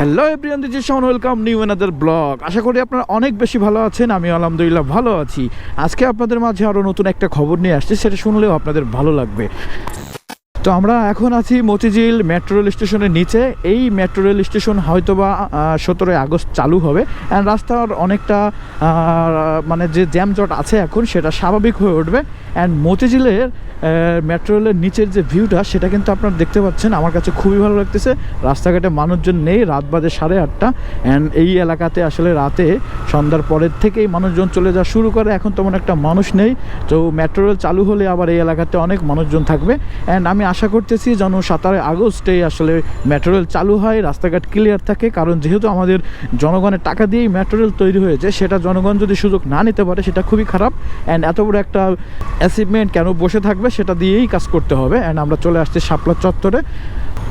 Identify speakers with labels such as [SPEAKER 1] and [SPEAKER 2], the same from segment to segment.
[SPEAKER 1] Hello everyone this is welcome new another blog আশা করি আপনারা অনেক বেশি ভালো আছেন আমি আলহামদুলিল্লাহ ভালো আছি। আজকে আপনাদের মাঝে আরও নতুন একটা খবর নিয়ে আসছি, সেটা শুনলেও আপনাদের ভালো লাগবে। তো আমরা এখন আছি মতিঝিল মেট্রো রেল স্টেশনের নিচে। এই মেট্রো রেল স্টেশন হয়তো বা সতেরোই আগস্ট চালু হবে। অ্যান্ড রাস্তার অনেকটা মানে যে জ্যামজট আছে এখন, সেটা স্বাভাবিক হয়ে উঠবে। অ্যান্ড মতিঝিলের মেট্রো রেলের নিচের যে ভিউটা সেটা কিন্তু আপনারা দেখতে পাচ্ছেন। আমার কাছে খুবই ভালো লাগতেছে। রাস্তাঘাটে মানুষজন নেই, রাত বাজে সাড়ে আটটা। অ্যান্ড এই এলাকাতে আসলে রাতে সন্ধ্যার পরের থেকেই মানুষজন চলে যাওয়া শুরু করে। এখন তেমন একটা মানুষ নেই। তো মেট্রো রেল চালু হলে আবার এই এলাকাতে অনেক মানুষজন থাকবে। অ্যান্ড আমি আশা করতেছি যেন সাতারোই আগস্টেই আসলে মেট্রো রেল চালু হয়, রাস্তাঘাট ক্লিয়ার থাকে। কারণ যেহেতু আমাদের জনগণের টাকা দিয়েই মেট্রো রেল তৈরি হয়েছে, সেটা জনগণ যদি সুযোগ না নিতে পারে সেটা খুবই খারাপ। অ্যান্ড এত বড় একটা অ্যাচিভমেন্ট কেন বসে থাকবে সেটা দিয়েই কাজ করতে হবে। অ্যান্ড আমরা চলে আসছি শাপলা চত্বরে।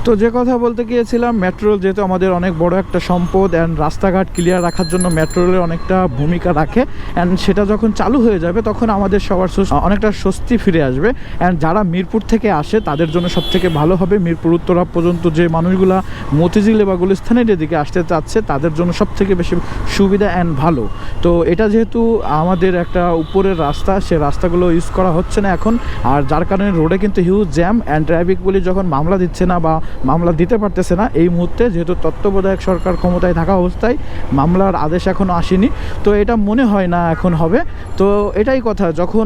[SPEAKER 1] তো যে কথা বলতে গিয়েছিলাম, মেট্রো যেহেতু আমাদের অনেক বড় একটা সম্পদ অ্যান্ড রাস্তাঘাট ক্লিয়ার রাখার জন্য মেট্রো রেলের অনেকটা ভূমিকা রাখে অ্যান্ড সেটা যখন চালু হয়ে যাবে, তখন আমাদের সবার অনেকটা স্বস্তি ফিরে আসবে অ্যান্ড যারা মিরপুর থেকে আসে, তাদের জন্য সব থেকে ভালো হবে। মিরপুর, উত্তরা পর্যন্ত যে মানুষগুলা মতিঝিলে বা গুলিস্থানের এদিকে আসতে চাচ্ছে, তাদের জন্য সব থেকে বেশি সুবিধা অ্যান্ড ভালো। তো এটা যেহেতু আমাদের একটা উপরের রাস্তা, সে রাস্তাগুলো ইউজ করা হচ্ছে না এখন। আর যার কারণে রোডে কিন্তু huge jam and traffic police যখন মামলা দিচ্ছে না বা মামলা দিতে পারতেছে না। এই মুহূর্তে যেহেতু তত্ত্বাবধায়ক সরকার ক্ষমতায় থাকা অবস্থায় মামলার আদেশ এখনও আসেনি। তো এটা মনে হয় না এখন হবে। তো এটাই কথা, যখন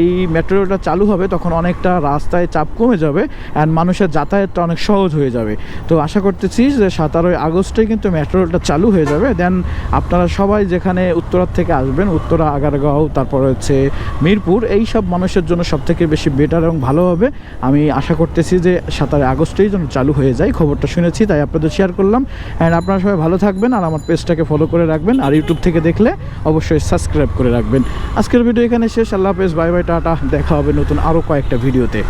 [SPEAKER 1] এই মেট্রো রেলটা চালু হবে তখন অনেকটা রাস্তায় চাপ কমে যাবে অ্যান্ড মানুষের যাতায়াতটা অনেক সহজ হয়ে যাবে। তো আশা করতেছি যে সতেরোই আগস্টে কিন্তু মেট্রো রেলটা চালু হয়ে যাবে। দেন আপনারা সবাই যেখানে উত্তরার থেকে আসবেন, উত্তরা, আগারগাঁও, তারপর হচ্ছে মিরপুর, এই সব মানুষের জন্য সব থেকে বেশি বেটার এবং ভালো হবে। আমি আশা করতেছি যে সতেরোই আগস্টেই যেন চালু হয়ে যায়, খবরটা শুনেছি, তাই আপনাদের শেয়ার করলাম। অ্যান্ড আপনারা সবাই ভালো থাকবেন আর আমার পেজটাকে ফলো করে রাখবেন। আর ইউটিউব থেকে দেখলে অবশ্যই সাবস্ক্রাইব করে রাখবেন। আজকের ভিডিও এখানে শেষ। আল্লাহ হাফেজ। Bye bye tata. দেখা হবে নতুন আরও কয়েকটা ভিডিওতে